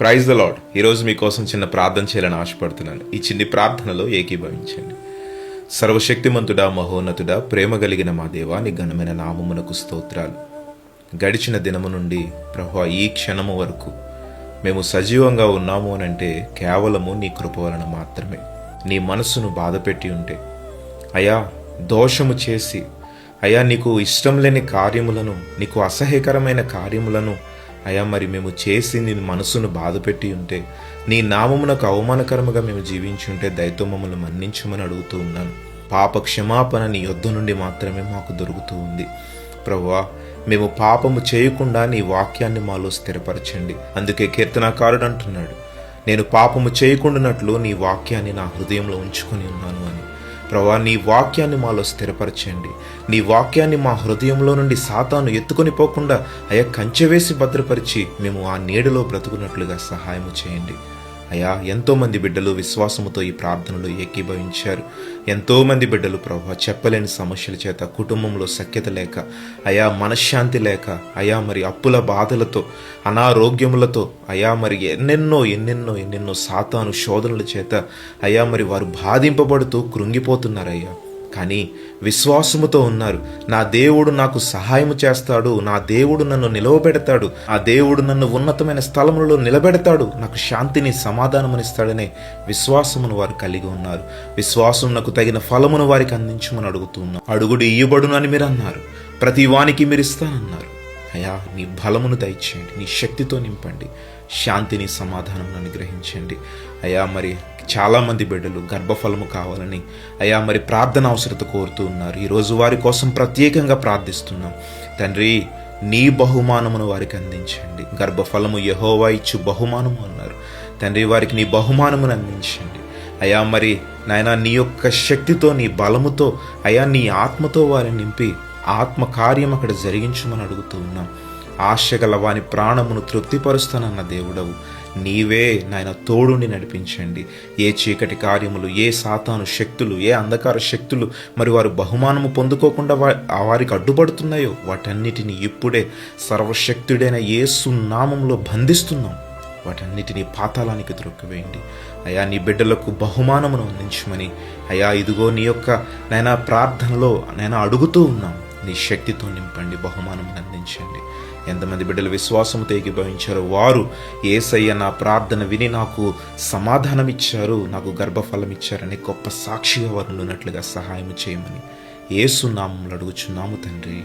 Praise the lord ఈరోజు మీకోసం చిన్న ప్రార్థన చేయాలని ఆశపడుతున్నాను. ఈ చిన్ని ప్రార్థనలో ఏకీభవించండి. సర్వశక్తిమంతుడా మహోన్నతుడా ప్రేమ కలిగిన మా దేవా నీ ఘనమైన నామమునకు స్తోత్రాలు. గడిచిన దినము నుండి ప్రభు ఈ క్షణము వరకు మేము సజీవంగా ఉన్నాము అని అంటే కేవలము నీ కృప వలన మాత్రమే. నీ మనస్సును బాధపెట్టి ఉంటే అయా దోషము చేసి అయా నీకు ఇష్టం లేని కార్యములను నీకు అసహ్యకరమైన కార్యములను అయ్యా మరి మేము చేసి నీ మనసును బాధపెట్టి ఉంటే నీ నామమునకు అవమానకరముగా మేము జీవించి ఉంటే దయతో మమ్మల్ని మన్నించమని అడుగుతూ ఉన్నాను. పాప క్షమాపణ నీ యొద్ధ నుండి మాత్రమే మాకు దొరుకుతూ ఉంది. ప్రభువా మేము పాపము చేయకుండా నీ వాక్యాన్ని మాలో స్థిరపరచండి. అందుకే కీర్తనాకారుడు అంటున్నాడు నేను పాపము చేయకుండానట్లు నీ వాక్యాన్ని నా హృదయంలో ఉంచుకొని ఉన్నాను అని. ప్రభా నీ వాక్యాన్ని మాలో స్థిరపరచండి. నీ వాక్యాన్ని మా హృదయంలో నుండి సాతాను ఎత్తుకొని పోకుండా అయ్యా కంచె వేసి భద్రపరిచి మేము ఆ నీడలో బ్రతుకున్నట్లుగా సహాయం చేయండి. అయా ఎంతోమంది బిడ్డలు విశ్వాసముతో ఈ ప్రార్థనలో ఏకీభవించారు. ఎంతోమంది బిడ్డలు ప్రభు చెప్పలేని సమస్యల చేత కుటుంబంలో సఖ్యత లేక అయా మనశ్శాంతి లేక అయా మరి అప్పుల బాధలతో అనారోగ్యములతో అయా మరి ఎన్నెన్నో ఎన్నెన్నో ఎన్నెన్నో సాతాను శోధనల చేత అయా మరి వారు బాధింపబడుతూ కృంగిపోతున్నారయ్యా. కానీ విశ్వాసముతో ఉన్నారు. నా దేవుడు నాకు సహాయము చేస్తాడు. నా దేవుడు నన్ను నిలవబెడతాడు. ఆ దేవుడు నన్ను ఉన్నతమైన స్థలములలో నిలబెడతాడు. నాకు శాంతిని సమాధానమునిస్తాడనే విశ్వాసమును వారు కలిగి ఉన్నారు. విశ్వాసం నాకు తగిన ఫలమును వారికి అందించమని అడుగుతున్నాను. అడుగుడు ఇయ్యబడునని మీరు అన్నారు. ప్రతి వానికి మీరు ఇస్తానన్నారు. అయా నీ బలమును దయచేయండి. నీ శక్తితో నింపండి. శాంతిని సమాధానం అనుగ్రహించండి. అయా మరి చాలామంది బిడ్డలు గర్భఫలము కావాలని అయా మరి ప్రార్థన అవసరత కోరుతూ ఉన్నారు. ఈరోజు వారి కోసం ప్రత్యేకంగా ప్రార్థిస్తున్నాం. తండ్రి నీ బహుమానమును వారికి అందించండి. గర్భఫలము యహోవా ఇచ్చు బహుమానము అన్నారు. తండ్రి వారికి నీ బహుమానమును అందించండి. అయా మరి నాయన నీ యొక్క శక్తితో నీ బలముతో అయా నీ ఆత్మతో వారిని నింపి ఆత్మ కార్యం అక్కడ జరిగించమని అడుగుతూ ఉన్నాం. ఆశ గల వాని ప్రాణమును తృప్తిపరుస్తానన్న దేవుడవు. నీవే నాయన తోడుని నడిపించండి. ఏ చీకటి కార్యములు ఏ సాతాను శక్తులు ఏ అంధకార శక్తులు మరి వారు బహుమానము పొందుకోకుండా వా- ఆ వారికి అడ్డుపడుతున్నాయో? వాటన్నిటిని ఇప్పుడే సర్వశక్తుడైన యేసు నామంలో బంధిస్తున్నాం. వాటన్నిటినీ పాతాళానికి త్రొక్కివేయండి. అయా నీ బిడ్డలకు బహుమానమును అందించమని. అయా ఇదిగో నీ యొక్క నైనా ప్రార్థనలో నైనా అడుగుతూ ఉన్నాం. నీ శక్తితో నింపండి బహుమానం అందించండి. ఎంతమంది బిడ్డలు విశ్వాసము ఏకీభవించారో వారు ఏసయ్య నా ప్రార్థన విని నాకు సమాధానం ఇచ్చారు నాకు గర్భఫలం ఇచ్చారని గొప్ప సాక్షిగా వారు ఉన్నట్లుగా సహాయం చేయమని ఏసు నామంలో అడుగుచున్నాము తండ్రి.